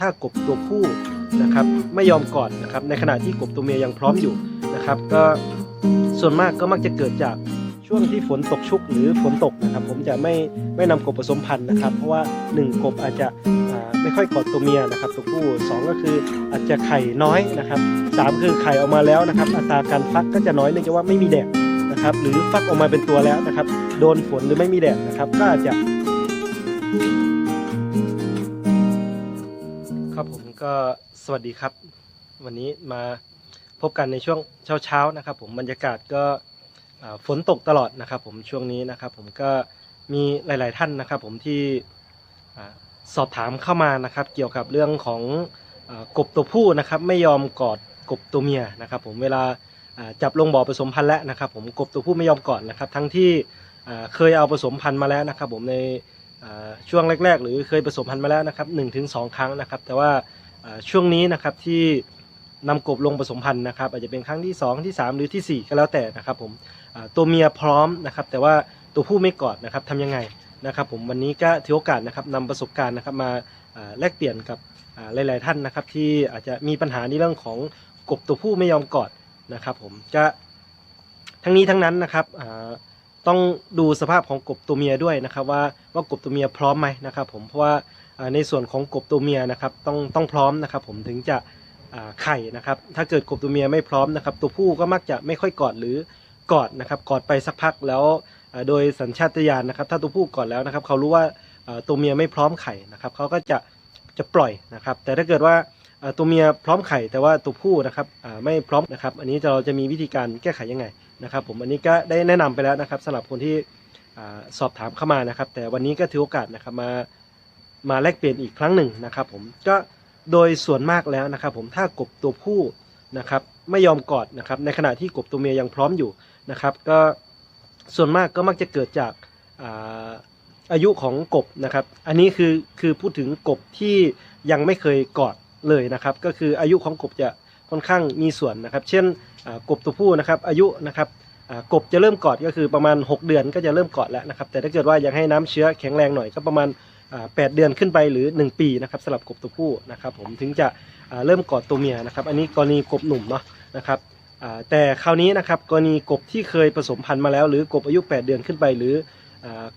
ถ้ากบตัวผู้นะครับไม่ยอมกอดนะครับในขณะที่กบตัวเมียยังพร้อมอยู่นะครับ ก็ส่วนมากก็มักจะเกิดจากช่วงที่ฝนตกชุกหรือฝนตกนะครับ ผมจะไม่ไม่นำกบผสมพันธุ์นะครับ เพราะว่าหนึ่งกบอาจจะไม่ค่อยกอดตัวเมียนะครับตัวผู้สองก็คืออาจจะไข่น้อยนะครับสามคือไข่ออกมาแล้วนะครับ อัตราการฟักก็จะน้อยเนื่องจากว่าไม่มีแดดนะครับ หรือฟักออกมาเป็นตัวแล้วนะครับ โดนฝนหรือไม่มีแดดนะครับ ก็อาจจะ ก็สวัสดีครับ วันนี้มาพบกันในช่วงเช้าๆนะครับ ผมบรรยากาศก็ฝนตกตลอดนะครับ ผมช่วงนี้นะครับ ผมก็มีหลาย ๆ ท่านนะครับ ผมที่สอบถามเข้ามานะครับ เกี่ยวกับเรื่องของกบตัวผู้นะครับ ไม่ยอมกอดกบตัวเมียนะครับ ผมเวลาจับลงบ่อผสมพันธุ์แล้วนะครับ ผมกบตัวผู้ไม่ยอมกอดนะครับ ทั้งที่เคยเอาผสมพันธุ์มาแล้วนะครับ ผมในช่วงแรก ๆ หรือเคยผสมพันธุ์มาแล้วนะครับ1นถึงสครั้งนะครับ แต่ว่า ช่วงนี้นะครับที่นำกบลงผสมพันธุ์นะครับ อาจจะเป็นครั้งที่ 2 ที่ 3 หรือทีสี่ 4 ก็แล้วแต่นะครับผมตัวเมียพร้อมนะครับ แต่ว่าตัวผู้ไม่กอดนะครับทำยังไงนะครับ ผมวันนี้ก็ถือโอกาสนะครับนำประสบการณ์นะครับมาแลกเปลี่ยนกับหลาย ๆ ท่านนะครับ ที่อาจจะมีปัญหาในเรื่องของกบตัวผู้ไม่ยอมกอดนะครับ ผมจะทั้งนี้ทั้งนั้นนะครับต้องดูสภาพของกบตัวเมียด้วยนะครับ ว่าว่ากบตัวเมียพร้อมไหมนะครับ ผมเพราะว่า ในส่วนของกบตัวเมียนะครับต้องต้องพร้อมนะครับ ผมถึงจะไข่นะครับ ถ้าเกิดกบตัวเมียไม่พร้อมนะครับ ตัวผู้ก็มักจะไม่ค่อยกอดหรือกอดนะครับกอดไปสักพักแล้วโดยสัญชาตญาณนะครับ ถ้าตัวผู้กอดแล้วนะครับ เขารู้ว่าตัวเมียไม่พร้อมไข่นะครับเขาก็จะจะปล่อยนะครับ แต่ถ้าเกิดว่าตัวเมียพร้อมไข่แต่ว่าตัวผู้นะครับไม่พร้อมนะครับ อันนี้เราจะมีวิธีการแก้ไขยังไงนะครับ ผมอันนี้ก็ได้แนะนำไปแล้วนะครับสำหรับคนที่สอบถามเข้ามานะครับ แต่วันนี้ก็ถือโอกาสนะครับมา มาแลกเปลี่ยนอีกครั้งหนึ่งนะครับผมก็โดยส่วนมากแล้วนะครับผมถ้ากบตัวผู้นะครับไม่ยอมกอดนะครับในขณะที่กบตัวเมียยังพร้อมอยู่นะครับก็ส่วนมากก็มักจะเกิดจากอาอายุของกบนะครับ อันนี้คือคือพูดถึงกบที่ยังไม่เคยกอดเลยนะครับ ก็คืออายุของกบจะค่อนข้างมีส่วนนะครับ เช่นกบตัวผู้นะครับอายุนะครับกบจะเริ่มกอดก็คือประมาณ 6 เดือนก็จะเริ่มกอดแล้วนะครับ แต่ถ้าเกิดว่ายังให้น้ำเชื้อแข็งแรงหน่อยก็ประมาณ 8 เดือนขึ้นไปหรือ 1 ปีนะครับสำหรับกบตัวผู้นะครับผมถึงจะเริ่มกอดตัวเมียนะครับ อันนี้กรณีกบหนุ่มเนาะนะครับแต่คราวนี้นะครับกรณีกบที่เคยผสมพันธุ์มาแล้ว หรือกบอายุ 8 เดือนขึ้นไป หรือ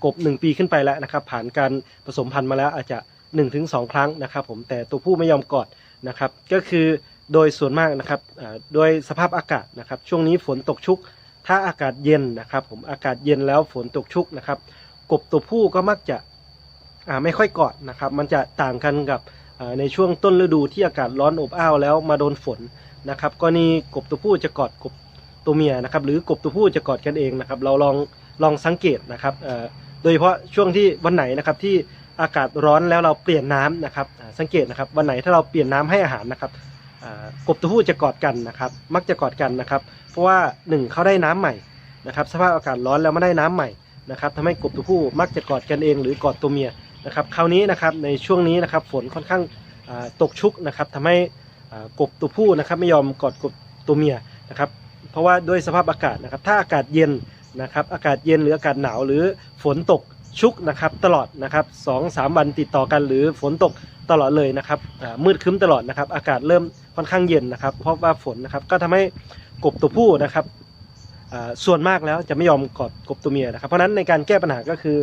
กบ 1 ปีขึ้นไปแล้วนะครับ ผ่านการผสมพันธุ์มาแล้วอาจจะ 1-2 ครั้งนะครับ ผมแต่ตัวผู้ไม่ยอมกอดนะครับ ก็คือโดยส่วนมากนะครับโดยสภาพอากาศนะครับ ช่วงนี้ฝนตกชุก ถ้าอากาศเย็นนะครับ ผมอากาศเย็นแล้วฝนตกชุกนะครับ กบตัวผู้ก็มักจะ ไม่ค่อยกอดนะครับ มันจะต่างกันกับในช่วงต้นฤดูที่อากาศร้อนอบอ้าวแล้วมาโดนฝนนะครับกรณีกบตัวผู้จะกอดกบตัวเมียนะครับหรือกบตัวผู้จะกอดกันเองนะครับ เราลองลองสังเกตนะครับเอ่อโดยเฉพาะช่วงที่วันไหนนะครับที่อากาศร้อนแล้วเราเปลี่ยนน้ำนะครับสังเกตนะครับวันไหนถ้าเราเปลี่ยนน้ำให้อาหารนะครับกบตัวผู้จะกอดกันนะครับ มักจะกอดกันนะครับ เพราะว่าหนึ่งเขาได้น้ำใหม่นะครับ สภาพอากาศร้อนแล้วไม่ได้น้ำใหม่นะครับทำให้กบตัวผู้มักจะกอดกันเอง หรือกอดตัวเมีย นะครับคราวนี้นะครับในช่วงนี้นะครับฝนค่อนข้างตกชุกนะครับทำให้กบตัวผู้นะครับไม่ยอมกอดกบตัวเมียนะครับเพราะว่าด้วยสภาพอากาศนะครับถ้าอากาศเย็นนะครับอากาศเย็นหรืออากาศหนาวหรือฝนตกชุกนะครับตลอดนะครับสองสามวันติดต่อกันหรือฝนตกตลอดเลยนะครับมืดครึ้มตลอดนะครับ อากาศเริ่มค่อนข้างเย็นนะครับ เพราะว่าฝนนะครับก็ทำให้กบตัวผู้นะครับส่วนมากแล้วจะไม่ยอมกอดกบตัวเมียนะครับ เพราะฉะนั้นในการแก้ปัญหาก็คือ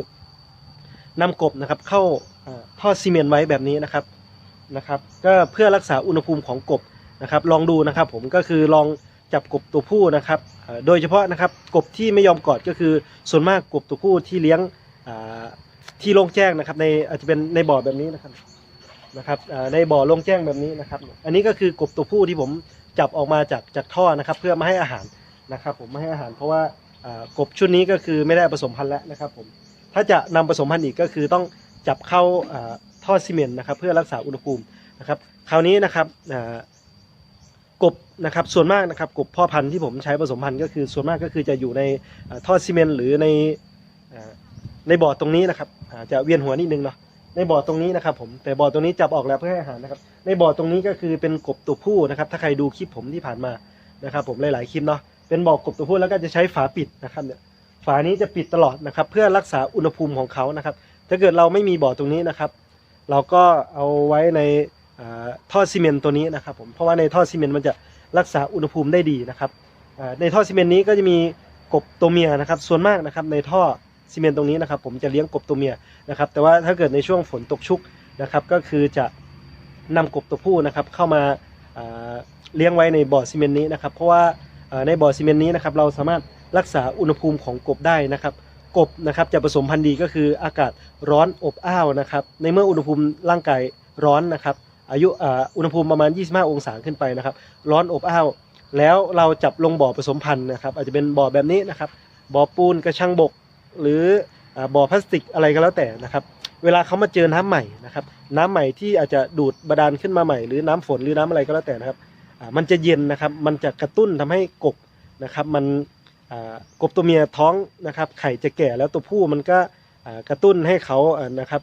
นำกบนะครับเข้าอ่าท่อซีเมนต์ไว้แบบนี้นะครับนะครับ ก็เพื่อรักษาอุณหภูมิของกบนะครับ ลองดูนะครับ ผมก็คือลองจับกบตัวผู้นะครับอ่าโดยเฉพาะนะครับกบที่ไม่ยอมกอดก็คือส่วนมากกบตัวผู้ที่เลี้ยงอ่าที่โล่งแจ้งนะครับ ในอาจจะเป็นในบ่อแบบนี้นะครับนะครับอ่าในบ่อโลงแจ้งแบบนี้นะครับ อันนี้ก็คือกบตัวผู้ที่ผมจับออกมาจากจากท่อนะครับ เพื่อมาให้อาหารนะครับ ผมมาให้อาหารเพราะว่าอ่ากบชุดนี้ก็คือไม่ได้ผสมพันธุ์แล้วนะครับผม ถ้าจะนำผสมพันธุ์อีกก็คือต้องจับเข้าท่อซีเมนต์นะครับเพื่อรักษาอุณหภูมินะครับคราวนี้นะครับกบนะครับส่วนมากนะครับกบพ่อพันธุ์ที่ผมใช้ผสมพันธุ์ก็คือส่วนมากก็คือจะอยู่ในท่อซีเมนต์หรือในอในบ่อตรงนี้นะครับจะเวียนหัวนิดนึงเนาะในบ่อตรงนี้นะครับผมแต่บ่อตรงนี้จับออกแล้วเพื่อให้อาหารนะครับในบ่อตรงนี้ก็คือเป็นกบตัวผู้นะครับถ้าใครดูคลิปผมที่ผ่านมานะครับผมหลายๆคลิปเนาะเป็นบ่อกบตัวผู้แล้วก็จะใช้ฝาปิดนะครับเนี่ย ฝานี้จะปิดตลอดนะครับ เพื่อรักษาอุณหภูมิของเขานะครับ ถ้าเกิดเราไม่มีบ่อตรงนี้นะครับ เราก็เอาไว้ในท่อซีเมนต์ตัวนี้นะครับผมเพราะว่าในท่อซีเมนต์มันจะรักษาอุณหภูมิได้ดีนะครับในท่อซีเมนต์นี้ก็จะมีกบตัวเมียนะครับ ส่วนมากนะครับในท่อซีเมนต์ตรงนี้นะครับ ผมจะเลี้ยงกบตัวเมียนะครับ แต่ว่าถ้าเกิดในช่วงฝนตกชุกนะครับ ก็คือจะนำกบตัวผู้นะครับ เข้ามาเลี้ยงไว้ในบ่อซีเมนต์นี้นะครับ เพราะว่าในบ่อซีเมนต์นี้นะครับ เราสามารถ รักษาอุณหภูมิของกบได้นะครับ กบนะครับจะผสมพันธุ์ดีก็คืออากาศร้อนอบอ้าวนะครับ ในเมื่ออุณหภูมิร่างกายร้อนนะครับ อายุอ่าอุณหภูมิประมาณ 25 องศาขึ้นไปนะครับ ร้อนอบอ้าว แล้วเราจับลงบ่อผสมพันธุ์นะครับ อาจจะเป็นบ่อแบบนี้นะครับ บ่อปูนกระชังบก หรืออบ่อพลาสติกอะไรก็แล้วแต่นะครับ เวลาเขามาเจอน้ำใหม่นะครับ น้ำใหม่ที่อาจจะดูดบาดาลขึ้นมาใหม่ หรือน้ำฝนหรือน้ำอะไรก็แล้วแต่นะครับ มันจะเย็นนะครับ มันจะกระตุ้นทำให้กบนะครับ มัน กบตัวเมียท้องนะครับไข่จะแก่แล้วตัวผู้มันก็กระตุ้นให้เขานะครับ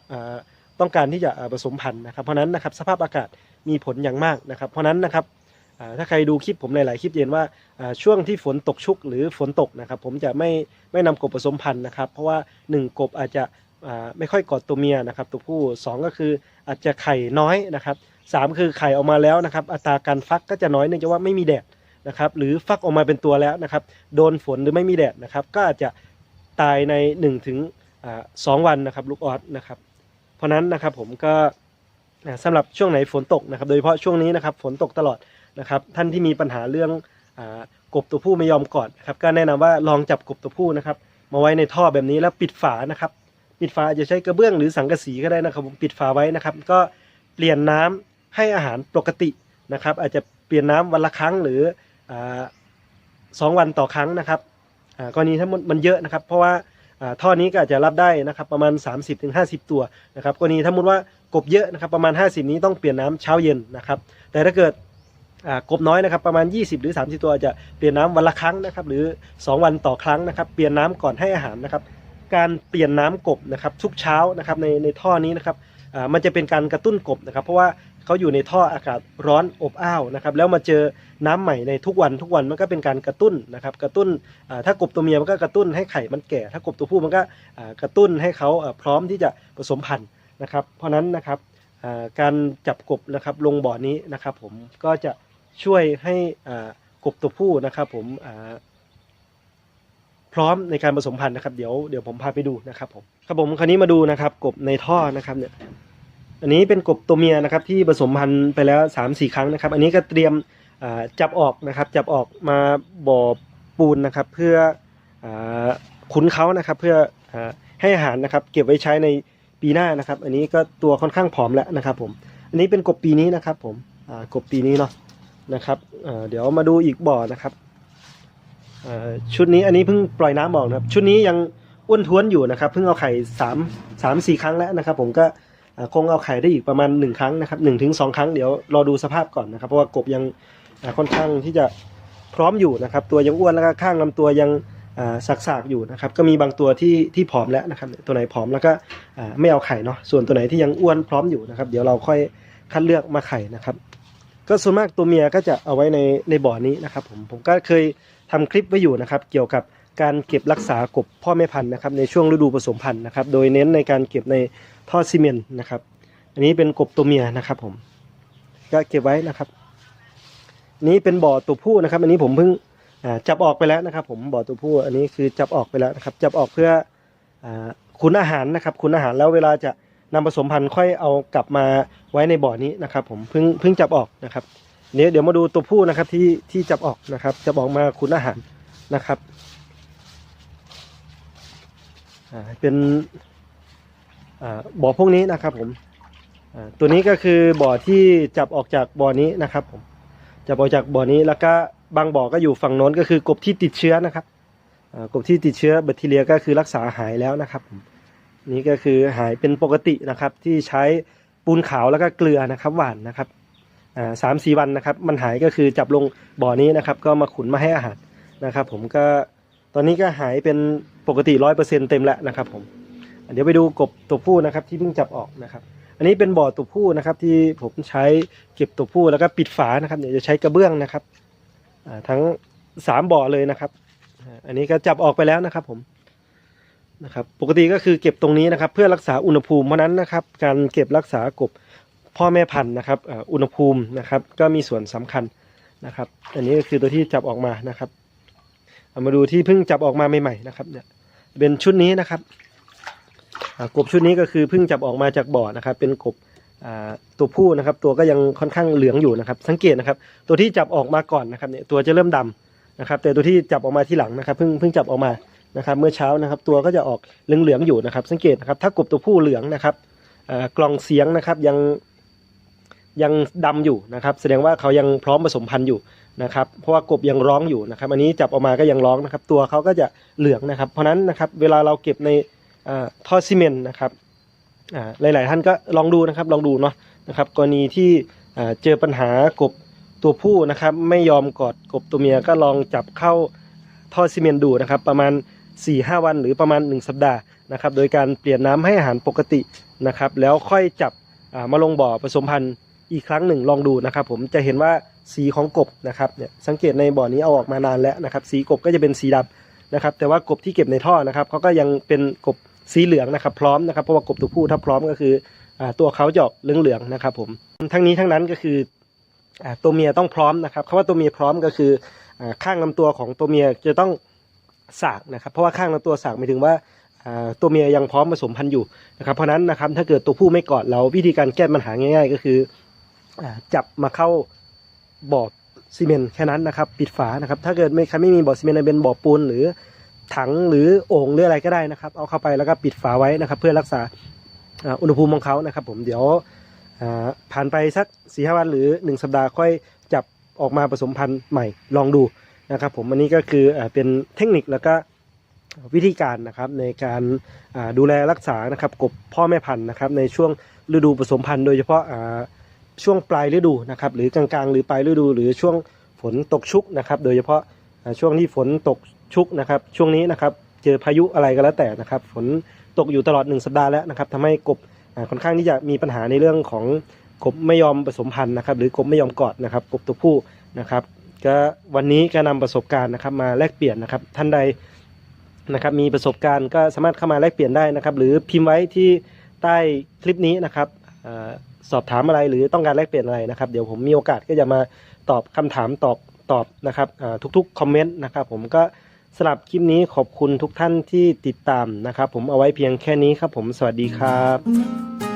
ต้องการที่จะผสมพันธุ์นะครับ เพราะนั้นนะครับสภาพอากาศมีผลอย่างมากนะครับ เพราะนั้นนะครับถ้าใครดูคลิปผมหลาย ๆ คลิปเห็นว่าช่วงที่ฝนตกชุกหรือฝนตกนะครับผมจะไม่ไม่นำกบผสมพันธุ์นะครับ เพราะว่าหนึ่งกบอาจจะไม่ค่อยกอดตัวเมียนะครับ ตัวผู้สองก็คืออาจจะไข่น้อยนะครับสามคือไข่ออกมาแล้วนะครับ อัตราการฟักก็จะน้อยเนื่องจากว่าไม่มีแดด นะครับหรือฟักออกมาเป็นตัวแล้วนะครับโดนฝนหรือไม่มีแดดนะครับก็อาจจะตายใน1ถึงสองวันนะครับลูกออสนะครับเพราะนั้นนะครับผมก็อ่าสำหรับช่วงไหนฝนตกนะครับ โดยเฉพาะช่วงนี้นะครับฝนตกตลอดนะครับท่านที่มีปัญหาเรื่องอกบตัวผู้ไม่ยอมกอดครับก็แนะนำว่าลองจับกบตัวผู้นะครับมาไว้ในท่อแบบนี้แล้วปิดฝานะครับปิดฝาจะใช้กระเบื้องหรือสังกะสีก็ได้นะครับผมปิดฝาไว้นะครับ ก็เปลี่ยนน้ำให้อาหารปกตินะครับ อาจจะเปลี่ยนน้ำวันละครั้งหรือ สองวันต่อครั้งนะครับกรณีถ้ามันเยอะนะครับ เพราะว่าท่อนี้ก็อาจจะรับได้นะครับประมาณ 30-50 ตัวนะครับกรณีถ้ามุติว่ากบเยอะนะครับประมาณ 50 นี้ต้องเปลี่ยนน้ำเช้าเย็นนะครับแต่ถ้าเกิดกบน้อยนะครับประมาณ 20 หรือ 30 ตัวจะเปลี่ยนน้ำวันละครั้งนะครับหรือ 2 วันต่อครั้งนะครับเปลี่ยนน้ำก่อนให้อาหารนะครับการเปลี่ยนน้ำกบนะครับทุกเช้านะครับในในท่อนี้นะครับ มันจะเป็นการกระตุ้นกบนะครับ เพราะว่าเขาอยู่ในท่ออากาศร้อนอบอ้าวนะครับแล้วมาเจอน้ำใหม่ในทุกวันทุกวันมันก็เป็นการกระตุ้นนะครับกระตุ้นถ้ากบตัวเมียมันก็กระตุ้นให้ไข่มันแก่ ถ้ากบตัวผู้มันก็กระตุ้นให้เขาพร้อมที่จะผสมพันธุ์นะครับ เพราะนั้นนะครับการจับกบนะครับลงบ่อนี้นะครับ ผมก็จะช่วยให้กบตัวผู้นะครับผมพร้อมในการผสมพันธุ์นะครับเดี๋ยวเดี๋ยวผมพาไปดูนะครับผมครับผมคราวนี้มาดูนะครับกบในท่อนะครับเนี่ย อันนี้เป็นกบตัวเมียนะครับที่ผสมพันธุ์ไปแล้ว3าสี่ครั้งนะครับ อันนี้ก็เตรียมจับออกนะครับจับออกมาบ่อปูนนะครับ เพื่ออขุนเขานะครับ เพื่ออให้อาหารนะครับ เก็บไว้ใช้ในปีหน้านะครับ อันนี้ก็ตัวค่อนข้างผอมแล้วนะครับ ผม อันนี้เป็นกบปีนี้นะครับ ผมกบปีนี้เนาะนะครับเดี๋ยวมาดูอีกบ่อนะครับชุดนี้อันนี้เพิ่งปล่อยน้ำออกนะครับ ชุดนี้ยังอ้วนท้วนอยู่นะครับ เพิ่งเอาไข่สามสามสี่ครั้งแล้วนะครับ ผมก็ คงเอาไข่ได้อีกประมาณ 1 ครั้งนะครับ1นถึงสครั้งเดี๋ยวรอดูสภาพก่อนนะครับ เพราะว่ากบยังค่อนข้างที่จะพร้อมอยู่นะครับ ตัวยังอ้วนแล้วก็ข้างลำตัวยังอ่าสักๆอยู่นะครับ ก็มีบางตัวที่ที่ผอมแล้วนะครับ ตัวไหนผอมแล้วก็ไม่เอาไข่เนาะส่วนตัวไหนที่ยังอ้วนพร้อมอยู่นะครับ เดี๋ยวเราค่อยคัดเลือกมาไข่นะครับ ก็ส่วนมากตัวเมียก็จะเอาไว้ในในบ่อนี้นะครับ ผมผมก็เคยทำคลิปไว้อยู่นะครับ เกี่ยวกับ การเก็บรักษากบพ่อแม่พันธุ์นะครับในช่วงฤดูผสมพันธุ์นะครับ โดยเน้นในการเก็บในท่อซีเมนต์นะครับ อันนี้เป็นกบตัวเมียนะครับผมก็เก็บไว้นะครับ นี้เป็นบ่อตัวผู้นะครับ อันนี้ผมเพิ่งจับออกไปแล้วนะครับ ผมบ่อตัวผู้ อันนี้คือจับออกไปแล้วนะครับ จับออกเพื่ออาขุนอาหารนะครับขุนอาหารแล้วเวลาจะนำผสมพันธุ์ค่อยเอากลับมาไว้ในบ่อนี้นะครับ ผมเพิ่งเพิ่งจับออกนะครับเดี๋ยวเดี๋ยวมาดูตัวผู้นะครับที่ที่จับออกนะครับจับออกมาขุนอาหารนะครับ เป็นบ่อพวกนี้นะครับผมตัวนี้ก็คือบ่อที่จับออกจากบ่อนี้นะครับผมจับออกจากบ่อนี้แล้วก็บางบ่อก็อยู่ฝั่งโน้นก็คือกบที่ติดเชื้อนะครับกบที่ติดเชื้อแบคทีเรียก็คือรักษาหายแล้วนะครับผมนี่ก็คือหายเป็นปกตินะครับที่ใช้ปูนขาวแล้วก็เกลือนะครับหวานนะครับสามสี่วันนะครับ มันหายก็คือจับลงบ่อนี้นะครับ ก็มาขุนมาให้อาหารนะครับ ผมก็ อนนี้ก็หายเป็นปกติร้อยเปอร์เซ็นเต็มแล้วนะครับ ผมเดี๋ยวไปดูกบตัวผู้นะครับ ที่เพิ่งจับออกนะครับ อันนี้เป็นบ่อตัวผู้นะครับ ที่ผมใช้เก็บตัวผู้แล้วก็ปิดฝานะครับเดี๋ยวจะใช้กระเบื้องนะครับทั้งสามบ่อเลยนะครับ อันนี้ก็จับออกไปแล้วนะครับ ผมนะครับ ปกติก็คือเก็บตรงนี้นะครับ เพื่อรักษาอุณหภูมิเพราะนั้นนะครับ การเก็บรักษากบพ่อแม่พันธุ์นะครับอุณหภูมินะครับ ก็มีส่วนสำคัญนะครับ อันนี้ก็คือตัวที่จับออกมานะครับ เอามาดูที่เพิ่งจับออกมาใหม่ๆนะครับเนี่ยเป็นชุดนี้นะครับกบชุดนี้ก็คือเพิ่งจับออกมาจากบ่อนะครับ เป็นกบตัวผู้นะครับ ตัวก็ยังค่อนข้างเหลืองอยู่นะครับ สังเกตนะครับ ตัวที่จับออกมาก่อนนะครับเนี่ยตัวจะเริ่มดำนะครับ แต่ตัวที่จับออกมาที่หลังนะครับเพิ่งเพิ่งจับออกมานะครับ เมื่อเช้านะครับ ตัวก็จะออกเหลืองๆอยู่นะครับ สังเกตนะครับ ถ้ากบตัวผู้เหลืองนะครับกล่องเสียงนะครับยัง ยังดำอยู่นะครับ แสดงว่าเขายังพร้อมผสมพันธุ์อยู่นะครับ เพราะว่ากบยังร้องอยู่นะครับ อันนี้จับออกมาก็ยังร้องนะครับ ตัวเขาก็จะเหลืองนะครับ เพราะนั้นนะครับเวลาเราเก็บในท่อซีเมนต์นะครับอ่าหลาย ๆ ท่านก็ลองดูนะครับลองดูเนาะนะครับกรณีที่เจอปัญหากบตัวผู้นะครับ ไม่ยอมกอดกบตัวเมียก็ลองจับเข้าท่อซีเมนต์ดูนะครับ ประมาณ 4-5 วันหรือประมาณ 1 สัปดาห์นะครับ โดยการเปลี่ยนน้ำให้อาหารปกตินะครับ แล้วค่อยจับมาลงบ่อผสมพันธุ์ อีกครั้งหนึ่งลองดูนะครับ ผมจะเห็นว่าสีของกบนะครับเนี่ยสังเกตในบ่อนี้เอาออกมานานแล้วนะครับ สีกบก็จะเป็นสีดำนะครับ แต่ว่ากบที่เก็บในท่อนะครับเขาก็ยังเป็นกบสีเหลืองนะครับ พร้อมนะครับเพราะว่ากบตัวผู้ถ้าพร้อมก็คืออตัวเขาจะออกเหลืองๆนะครับ ผมทั้งนี้ทั้งนั้นก็คืออตัวเมียต้องพร้อมนะครับคำว่าตัวเมียพร้อมก็คืออข้างลำตัวของตัวเมียจะต้องสากนะครับ เพราะว่าข้างลำตัวสากหมายถึงว่าตัวเมียยังพร้อมผสมพันธุ์อยู่นะครับเพราะนั้นนะครับถ้าเกิดตัวผู้ไม่กอดเราวิธีการแก้ปัญหาง่าย ๆ ก็คือ จับมาเข้าบ่อซีเมนต์แค่นั้นนะครับ ปิดฝานะครับ ถ้าเกิดไม่ใครไม่มีบ่อซีเมนต์เป็นบ่อปูนหรือถังหรือโอ่งหรืออะไรก็ได้นะครับ เอาเข้าไปแล้วก็ปิดฝาไว้นะครับ เพื่อรักษาอุณหภูมิของเขานะครับ ผมเดี๋ยวผ่านไปสักสี่ห้าวันหรือหนึ่งสัปดาห์ค่อยจับออกมาผสมพันธุ์ใหม่ลองดูนะครับ ผมอันนี้ก็คืออเป็นเทคนิคแล้วก็วิธีการนะครับในการดูแลรักษานะครับกบพ่อแม่พันธุ์นะครับในช่วงฤดูผสมพันธุ์โดยเฉพาะ ช่วงปลายฤดูนะครับหรือกลางๆ หรือปลายฤดู หรือช่วงฝนตกชุกนะครับโดยเฉพาะช่วงที่ฝนตกชุกนะครับช่วงนี้นะครับเจอพายุอะไรก็แล้วแต่นะครับฝนตกอยู่ตลอดหนึ่งสัปดาห์แล้วนะครับทำให้กบค่อนข้างที่จะมีปัญหาในเรื่องของกบไม่ยอมผสมพันธุ์นะครับหรือกบไม่ยอมกอดนะครับกบตัวผู้นะครับก็วันนี้ก็นำประสบการณ์นะครับมาแลกเปลี่ยนนะครับท่านใดนะครับมีประสบการณ์ก็สามารถเข้ามาแลกเปลี่ยนได้นะครับ หรือพิมพ์ไว้ที่ใต้คลิปนี้นะครับอา สอบถามอะไรหรือต้องการแลกเปลี่ยนอะไรนะครับ เดี๋ยวผมมีโอกาสก็จะมาตอบคำถามตอบตอบนะครับทุกๆคอมเมนต์นะครับผมก็สำหรับคลิปนี้ขอบคุณทุกท่านที่ติดตามนะครับ ผมเอาไว้เพียงแค่นี้ครับผมสวัสดีครับ